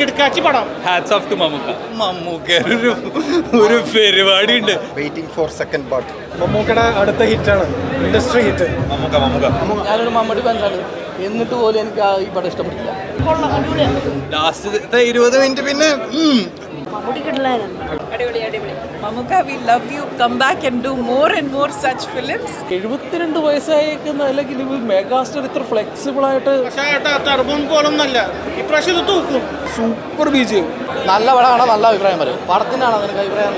കിടക്കാച്ചി പടം. Hats off to Mammukka. Mammukka ഒരു ഒരു പരിപാടി ഉണ്ട് വെയിറ്റിംഗ് ഫോർ സെക്കൻഡ് പാർട്ട് മമ്മൂക്കയുടെ അടുത്ത ഹിറ്റാണ് ഇൻഡസ്ട്രി ഹിറ്റ് മമ്മൂക്ക മമ്മൂക്ക. ഞാനൊരു മമ്മടി ഫാൻസാണ്. എന്നിട്ട് പോലും എനിക്ക് ആ ഈ പടം ഇഷ്ടപ്പെട്ടില്ല. ലാസ്റ്റത്തെ ഇരുപത് മിനിറ്റ് പിന്നെ ഉം. Mamuka, we love you. Come back and do more and more such films. എഴുപത്തിരണ്ട് വയസ്സായേക്കുന്ന അല്ലെങ്കിൽ മെഗാസ്റ്റർ മെഗാസ്റ്റാർ ഇത്ര ഫ്ലെക്സിബിൾ ആയിട്ട് ടർബം പോലൊന്നല്ല ഇപ്രാവശ്യം ഇത് തൂക്കും. സൂപ്പർ ബീച്ച് നല്ല പടമാണ് നല്ല അഭിപ്രായം പറയും. പടത്തിനാണ് നിനക്ക് അഭിപ്രായം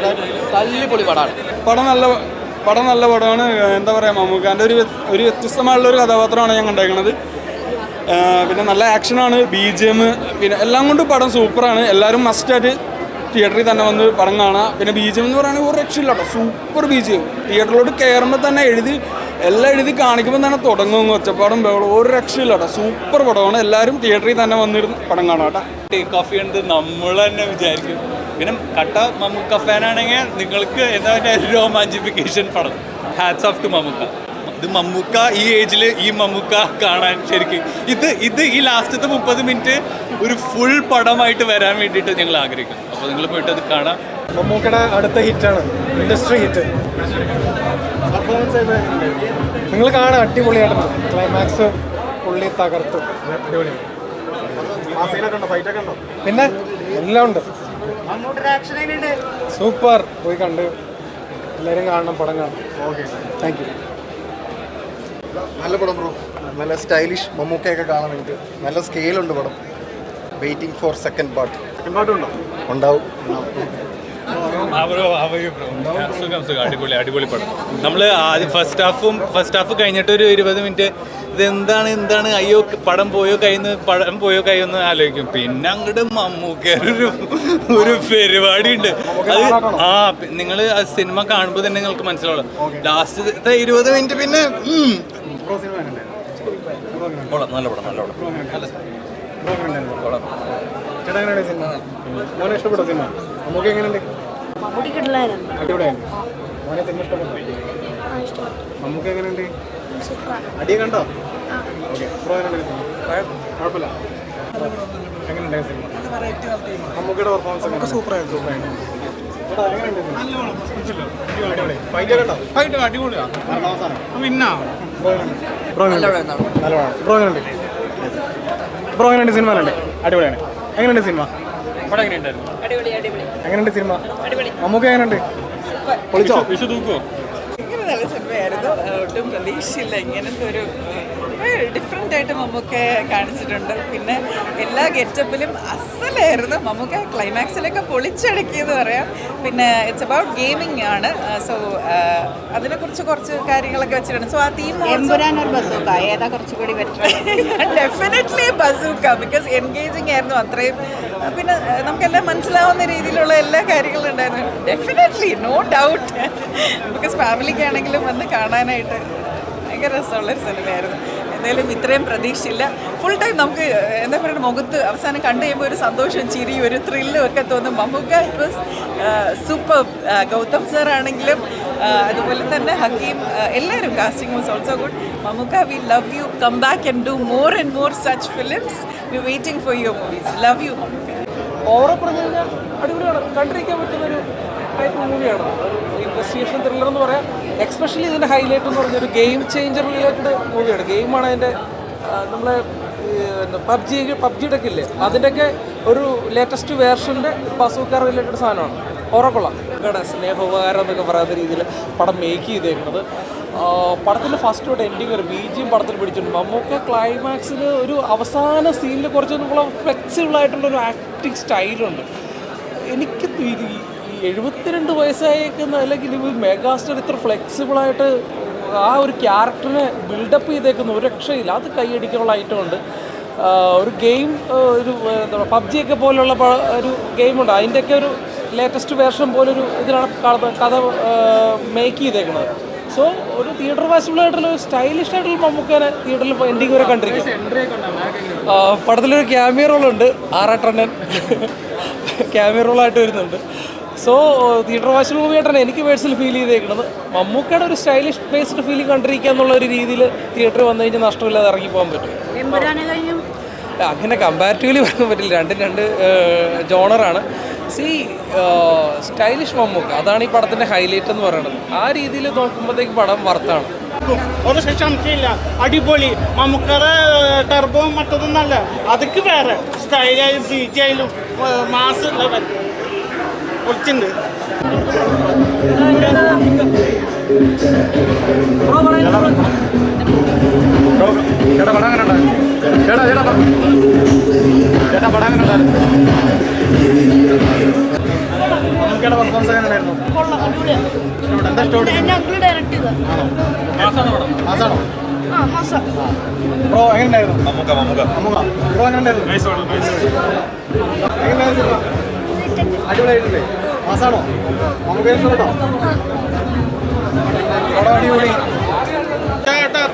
തല്ലിപ്പൊളി പടമാണ് പടം നല്ല പടം നല്ല പടമാണ്. എന്താ പറയുക മമ്മൂക്കാന്റെ ഒരു ഒരു വ്യത്യസ്തമായുള്ള ഒരു കഥാപാത്രമാണ് ഞാൻ കണ്ടേക്കണത്. പിന്നെ നല്ല ആക്ഷനാണ് ബി ജി എം പിന്നെ എല്ലാം കൊണ്ടും പടം സൂപ്പറാണ് എല്ലാവരും മസ്റ്റായിട്ട് തിയേറ്ററിൽ തന്നെ വന്ന് പടം കാണാം പിന്നെ ബി ജി എം എന്ന് പറയുകയാണെങ്കിൽ ഒരു രക്ഷയില്ല കേട്ടോ. സൂപ്പർ ബി ജി എം തിയേറ്ററിലോട്ട് കയറുമ്പോൾ തന്നെ എഴുതി എല്ലാം എഴുതി കാണിക്കുമ്പോൾ തന്നെ തുടങ്ങും. ഒച്ചപ്പാടും ബഹളം ഒരു രക്ഷയില്ല കേട്ടോ. സൂപ്പർ പടമാണ്. എല്ലാവരും തിയേറ്ററിൽ തന്നെ വന്നിരുന്ന് പടം കാണാം കേട്ടോ. ടേക്ക് ഓഫ് നമ്മൾ തന്നെ വിചാരിക്കും. പിന്നെ കട്ട മമ്മൂക്ക ഫാനാണെങ്കിൽ നിങ്ങൾക്ക് എന്താ രോമാഞ്ചിഫിക്കേഷൻ പടം? Hats off to Mammukka. ഇത് മമ്മൂക്ക ഈ ഏജിൽ ഈ മമ്മൂക്ക കാണാൻ ശരിക്കും ഇത് ഇത് ഈ ലാസ്റ്റത്തെ മുപ്പത് മിനിറ്റ് ഒരു ഫുൾ പടമായിട്ട് വരാൻ വേണ്ടിയിട്ട് ഞങ്ങൾ ആഗ്രഹിക്കുന്നു. അപ്പോൾ നിങ്ങൾ പോയിട്ട് അത് കാണാം. മമ്മൂക്കയുടെ അടുത്ത ഹിറ്റാണ്. Industry hit. നിങ്ങൾ കാണാൻ അടിപൊളിയായിട്ട് ക്ലൈമാക്സ് പുള്ളി തകർത്തു. പിന്നെ എല്ലാം ഉണ്ട്. സൂപ്പർ പോയി കണ്ട് എല്ലാവരും കാണണം പടം കാണണം. ഓക്കെ താങ്ക് യു നല്ല പടം ബ്രോ. നല്ല സ്റ്റൈലിഷ് മമ്മൂക്കയൊക്കെ കാണാൻ എനിക്ക് നല്ല സ്കെയിലുണ്ട് പടം. വെയിറ്റിംഗ് ഫോർ സെക്കൻഡ് പാർട്ട് ഉണ്ടാവും. സുഖം സുഖം. അടിപൊളി അടിപൊളി പടം. നമ്മൾ ആദ്യം ഫസ്റ്റ് ഹാഫും ഫസ്റ്റ് ഹാഫ് കഴിഞ്ഞിട്ട് ഒരു ഇരുപത് മിനിറ്റ് ഇതെന്താണ് എന്താണ്? അയ്യോ പടം പോയോ കയ്യുന്നു പടം പോയോ കയ്യെന്ന് ആലോചിക്കും. പിന്നെ അങ്ങോട്ട് മമ്മൂക്ക ഒരു ഒരു പരിപാടി ഉണ്ട് അത് ആ നിങ്ങൾ ആ സിനിമ കാണുമ്പോൾ തന്നെ നിങ്ങൾക്ക് മനസ്സിലാവുള്ളൂ. ലാസ്റ്റ് ഇരുപത് മിനിറ്റ് പിന്നെ. കൊള്ളാം, നല്ല പടം നല്ല പടം. നല്ല കൊള്ളാം. ചേട്ടാ എങ്ങനെയുണ്ട് സിനിമ മോനെ ഇഷ്ടപ്പെട്ടോ സിനിമ നമുക്ക് എങ്ങനെയുണ്ട്? അടിപൊളിയാണ് മോനെ സിനിമ ഇഷ്ടപ്പെട്ടോ? നമുക്ക് എങ്ങനെയുണ്ട്? അടിയെ കണ്ടോ? ഓക്കെ കുഴപ്പമില്ല. എങ്ങനെയുണ്ടായിരുന്നു സിനിമ മമ്മൂക്കയുടെ പെർഫോമൻസ് നമുക്ക് സൂപ്പറായിരുന്നു. സൂപ്പറായിരുന്നു. പിന്നെ ബ്രോ എങ്ങനെയുണ്ട് ബ്രോ എങ്ങനെയുണ്ട് സിനിമ അല്ലേ അടിപൊളിയാണ്. എങ്ങനെയുണ്ട് സിനിമ എങ്ങനെയുണ്ട് സിനിമ നമുക്ക് എങ്ങനെയുണ്ട്? പൊളിച്ചോ? ഭയങ്കര നല്ല സിനിമയായിരുന്നു ഒട്ടും പ്രതീക്ഷയില്ല. ഇങ്ങനത്തെ ഒരു ഡിഫറെന്റ് ആയിട്ട് മമ്മൂക്ക കാണിച്ചിട്ടുണ്ട്. പിന്നെ എല്ലാ ഗെറ്റപ്പിലും അസലായിരുന്നു മമ്മൂക്ക ക്ലൈമാക്സിലൊക്കെ പൊളിച്ചടക്കിയെന്ന് പറയാം. പിന്നെ ഇറ്റ്സ് അബൌട്ട് ഗെയിമിംഗ് ആണ്. സോ അതിനെക്കുറിച്ച് കുറച്ച് കാര്യങ്ങളൊക്കെ വെച്ചിട്ടുണ്ട്. സോ ആ തീം ഏതാ കുറച്ചുകൂടി ഡെഫിനറ്റ്ലി ബസൂക്ക ബിക്കോസ് എൻഗേജിങ് ആയിരുന്നു അത്രയും പിന്നെ നമുക്കെല്ലാം മനസ്സിലാവുന്ന രീതിയിലുള്ള എല്ലാ കാര്യങ്ങളും ഉണ്ടായിരുന്നു. ഡെഫിനറ്റ്ലി നോ ഡൗട്ട് ബിക്കോസ് ഫാമിലിക്കാണെങ്കിലും വന്ന് കാണാനായിട്ട് ഭയങ്കര രസമുള്ളൊരു സിനിമയായിരുന്നു എന്തായാലും ഇത്രയും പ്രതീക്ഷയില്ല. ഫുൾ ടൈം നമുക്ക് എന്താ പറയുക മുഖത്ത് അവസാനം കണ്ടു കഴിയുമ്പോൾ ഒരു സന്തോഷം ചിരി ഒരു ത്രില്ലും ഒക്കെ തോന്നും. Mammukka it was super Gautham sir ആണെങ്കിലും അതുപോലെ തന്നെ ഹക്കീം എല്ലാവരും casting was also good Mammukka we love you come back and do more and more such films we waiting for your movies love you Mammukka. ഓവറെ പറഞ്ഞു കഴിഞ്ഞാൽ അടിപൊളിയാണ്. കണ്ടിരിക്കാൻ പറ്റുന്ന ഒരു ടൈപ്പ് മൂവിയാണ് ഇൻവെസ്റ്റിഗേഷൻ ത്രില്ലർ എന്ന് പറയാം. എക്സ്പെഷ്യലി ഇതിന്റെ ഹൈലൈറ്റ് എന്ന് പറഞ്ഞൊരു ഗെയിം ചേഞ്ചർ റിലേറ്റഡ് മൂവിയാണ് ഗെയിമാണ് അതിന്റെ നമ്മളെ പബ്ജി പബ്ജിയുടെ ഒക്കെ ഇല്ലേ? അതിന്റെയൊക്കെ ഒരു ലേറ്റസ്റ്റ് വേർഷന്റെ പസൂക്കാർ റിലേറ്റഡ് സാധനമാണ്. ഉറക്കൊള്ളാം സ്നേഹോപകാരം എന്നൊക്കെ പറയാത്ത രീതിയിൽ പടം മേക്ക് ചെയ്തേക്കുന്നത്. പടത്തിന്റെ ഫസ്റ്റ് തൊട്ട് എൻഡിങ് വരെ ബീജിയും പടത്തിൽ പിടിച്ചിട്ടുണ്ട്. മമ്മൂക്ക ക്ലൈമാക്സിൽ ഒരു അവസാന സീനിൽ കുറച്ച് നമ്മളെ ഫ്ലെക്സിബിൾ ആയിട്ടുള്ള ഒരു ആക്ടിങ് സ്റ്റൈലുണ്ട് എനിക്ക് ഈ എഴുപത്തിരണ്ട് വയസ്സായേക്കുന്ന അല്ലെങ്കിൽ മെഗാസ്റ്റർ ഇത്ര ഫ്ലെക്സിബിളായിട്ട് ആ ഒരു ക്യാരക്ടറിനെ ബിൽഡപ്പ് ചെയ്തേക്കുന്ന ഒരു രക്ഷയില്ല. അത് കൈയടിക്കാനുള്ള ഐറ്റം ഉണ്ട്. ഒരു ഗെയിം ഒരു എന്താ പറയുക പബ്ജി ഒക്കെ പോലുള്ള ഒരു ഗെയിമുണ്ട് അതിന്റെയൊക്കെ ഒരു ലേറ്റസ്റ്റ് വേർഷൻ പോലൊരു ഇതിലാണ് കഥ മേക്ക് ചെയ്തേക്കുന്നത്. സോ ഒരു തിയേറ്റർ വാസിബിൾ ആയിട്ടുള്ള ഒരു സ്റ്റൈലിഷ് ആയിട്ടുള്ള മമ്മൂക്കനെ തിയേറ്ററിൽ എൻഡിങ് വരെ കണ്ടിരിക്കും. പടത്തിലൊരു ക്യാമിയ റോളുണ്ട് ആറാട്ടണ്ണൻ ക്യാമിയ റോളായിട്ട് വരുന്നുണ്ട്. സോ തിയേറ്റർ വാശൽ മൂവി ആയിട്ടാണ് എനിക്ക് പേഴ്സണൽ ഫീൽ ചെയ്തേക്കുന്നത്. മമ്മൂക്കയുടെ ഒരു സ്റ്റൈലിഷ് ബേസ്ഡ് ഫീലിംഗ് കണ്ടിരിക്കുക എന്നുള്ള ഒരു രീതിയിൽ തിയേറ്ററിൽ വന്നു കഴിഞ്ഞാൽ നഷ്ടമില്ലാതെ ഇറങ്ങി പോകാൻ പറ്റും. അങ്ങനെ കമ്പാരിറ്റീവ്ലി പറയാൻ പറ്റില്ല. രണ്ടും രണ്ട് ജോണറാണ് സി സ്റ്റൈലിഷ് മമ്മൂക്ക അതാണ് ഈ പടത്തിന്റെ ഹൈലൈറ്റ് എന്ന് പറയുന്നത്. ആ രീതിയിൽ നോക്കുമ്പോഴത്തേക്ക് പടം വർത്താണ്. ഒരു സംശയമില്ല അടിപൊളി. നമുക്കത് ടെർബോ മറ്റൊന്നല്ല അതൊക്കെ വേറെ. സ്റ്റൈലായാലും ആയാലും മാസ് ലെവൽ കുറച്ചുണ്ട് ചേട്ടാ പടം എങ്ങനെ ഉണ്ടായിരുന്നു? ചേട്ടാ ചേട്ടാ ചേട്ടാ പടം അങ്ങനെ ഉണ്ടായിരുന്നു? മമ്മൂക്കയുടെ പെർഫോമൻസ് എങ്ങനെ ഉണ്ടായിരുന്നു? ഇഷ്ടപ്പെട്ടു. എന്താ ഇഷ്ടപ്പെട്ടു മാസാണോ ബ്രോ എങ്ങനെ ഉണ്ടായിരുന്നു ബ്രോ എങ്ങനെ ഉണ്ടായിരുന്നു എങ്ങനെ ഉണ്ടായിരുന്നു സിനിമ? അടിപൊളിയായിട്ടില്ലേ? മാസാണോ? മമ്മൂക്ക ഇഷ്ടപ്പെട്ടോ പടം അടിപൊളി.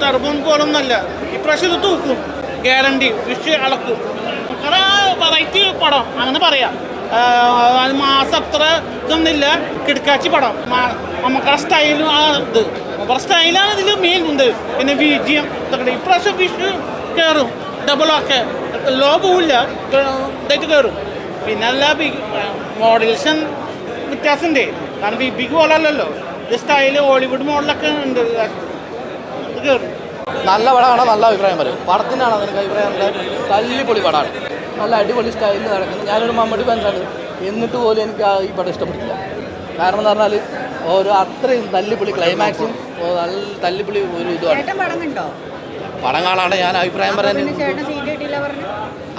ടെർബോൺ പോലൊന്നല്ല ഇപ്രാവശ്യം ഇത് തൂക്കും. ഗ്യാരണ്ടി വിഷ് അളക്കും. വെറൈറ്റി പടം. അങ്ങനെ പറയാം. മാസം അത്ര ഇതൊന്നുമില്ല. കിടക്കാച്ചി പടം. നമുക്ക് നമുക്കുടെ സ്റ്റൈലും ആ ഇത്. നമ്മുടെ സ്റ്റൈലാണ് ഇതിൽ മെയിൻ ഉണ്ട്. പിന്നെ ബീജിയം ഇതൊക്കെ ഇപ്രാവശ്യം വിഷ് കയറും ഡബിളൊക്കെ ലോ പോവില്ല. ഇതായിട്ട് കയറും പിന്നെ അല്ല ബിഗ് മോഡൽഷൻ വ്യത്യാസമുണ്ട്. കാരണം ബി ബിഗ് പോലല്ലോ ഇത് സ്റ്റൈൽ ഹോളിവുഡ് മോഡലൊക്കെ ഉണ്ട്. കയറും നല്ല പടമാണ് നല്ല അഭിപ്രായം പറയും. പടത്തിനാണ് നിനക്ക് അഭിപ്രായം തല്ലിപ്പൊളി പടമാണ്. നല്ല അടിപൊളി സ്റ്റൈലിൽ നടക്കുന്നത് ഞാനൊരു മമ്മൂട്ടി ഫാൻസാണ് എന്നിട്ട് പോലും എനിക്ക് ആ ഈ പടം ഇഷ്ടപ്പെട്ടില്ല കാരണം എന്ന് പറഞ്ഞാൽ ഓരോ അത്രയും തല്ലിപ്പൊളി ക്ലൈമാക്സും നല്ല തല്ലിപ്പൊളി ഒരു ഇതുമാണ്. പടം കാണാണ് ഞാൻ അഭിപ്രായം പറയാൻ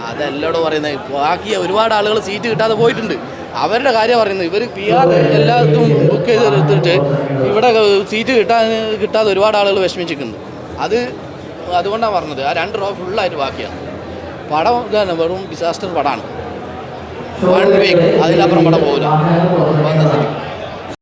അതെല്ലോടും പറയുന്നത്. ബാക്കി ഒരുപാട് ആളുകൾ സീറ്റ് കിട്ടാതെ പോയിട്ടുണ്ട്. അവരുടെ കാര്യം പറയുന്നത്. ഇവർ പി ആർ എല്ലാത്തും ബുക്ക് ചെയ്ത് എടുത്തിട്ട് ഇവിടെ സീറ്റ് കിട്ടാൻ കിട്ടാതെ ഒരുപാട് ആളുകൾ വിഷമിച്ചിരിക്കുന്നു. അത് അതുകൊണ്ടാണ് പറഞ്ഞത്. ആ രണ്ട് റോ ഫുള്ളായിട്ട് ബാക്കിയാണ്. പടം ഇതാണ് വെറും ഡിസാസ്റ്റർ പടമാണ് വൺ വീക്ക് അതിനപ്പുറം പടം പോകില്ല വന്ന സ്ഥിതിക്ക്.